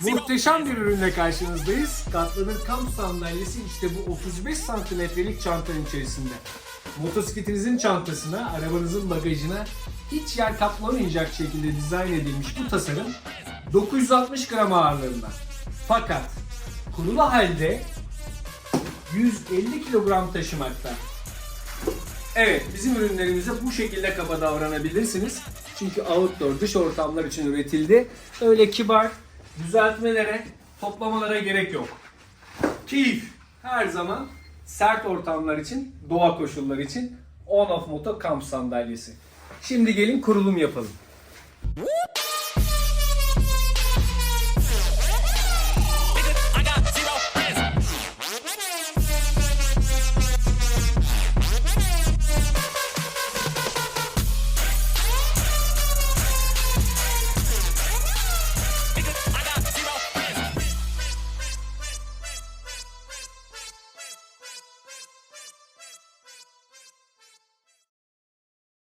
Muhteşem bir ürünle karşınızdayız. Katlanır kamp sandalyesi işte bu 35 santimetrelik çantanın içerisinde. Motosikletinizin çantasına, arabanızın bagajına hiç yer kaplamayacak şekilde dizayn edilmiş bu tasarım 960 gram ağırlığında. Fakat kurulu halde 150 kilogram taşımakta. Evet, bizim ürünlerimize bu şekilde kaba davranabilirsiniz. Çünkü outdoor, dış ortamlar için üretildi. Öyle kibar düzeltmelere, toplamalara gerek yok. Keyif her zaman sert ortamlar için, doğa koşulları için on-off moto kamp sandalyesi. Şimdi gelin kurulum yapalım.